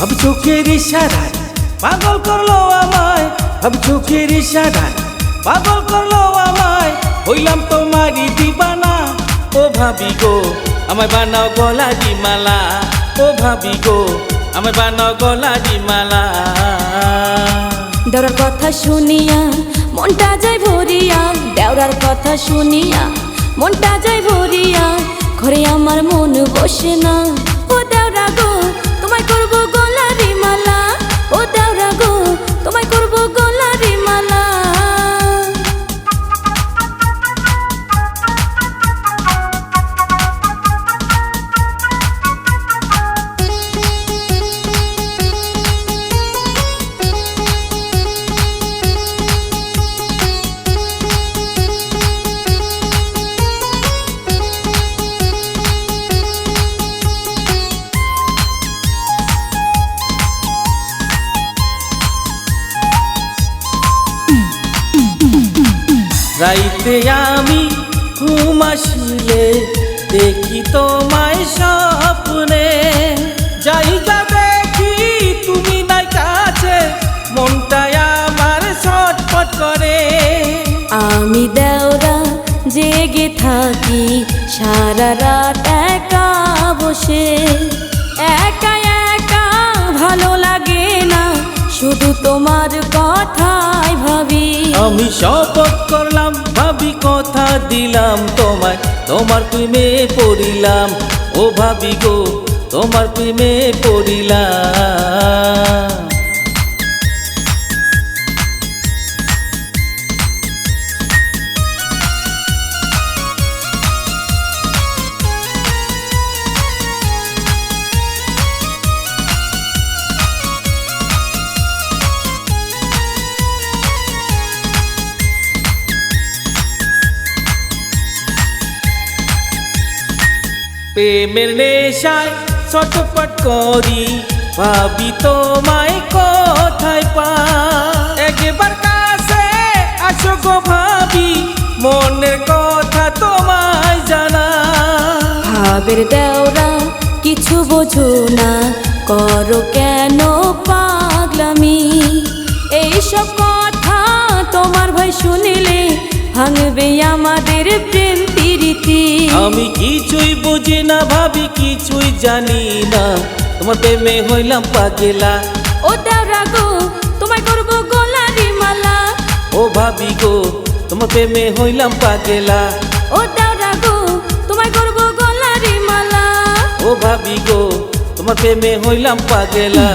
ভাবি চোখের ইশারায় পাগল করল আমায় ভাবি চোখের ইশারায় পাগল করল আমায়। হইলাম তোমারই দিবানা, ও ভাবি গো, আমায় বানাও গলা মালা, ও ভাবি গো, আমায় বানাও গলা মালা। দেওরার কথা শুনিয়া মনটা যায় ভরিয়া, দেওরার কথা শুনিয়া মনটা যায় ভরিয়া, ঘরে আমার মন বসে না। তোমায় করব গলারি রাইতে আমি ঘুম আসিলে দেখি তোমায় স্বপ্নে। যা দেখি তুমি নাই কাছে মনটায় আমার ছটফট করে। আমি দেওরা জেগে থাকি, সারা রাত একা বসে। একা একা ভালো লাগে না, শুধু তোমার ভাবি আমি শপথ করলাম, ভাবি কথা দিলাম তোমায়, তোমার প্রেমে পড়িলাম। ও ভাবি গো, তোমার প্রেমে পড়িলাম। প্রেমের নেশায় ছটপট করি ভাবি তোমায় কোথায় পা একবার কাছে আসো গো ভাবি মনের কথা তোমায় জানা ভাবের দেওরা কিছু বোঝো না করো কেন পাগলামি ভাঙবে আমাদের প্রেম প্রীতি। আমি কিছুই বুঝি না ভাবি কিছুই জানি না। তোমার প্রেমে হইলাম পাগেলা। ও দেওরা গো তোমায় করব গোলারি মালা। ও ভাবি গো তোমার প্রেমে হইলাম পাগেলা। ও দেওরা গো তোমায় করব গোলারি মালা। ও ভাবি গো তোমার প্রেমে হইলাম পাগেলা।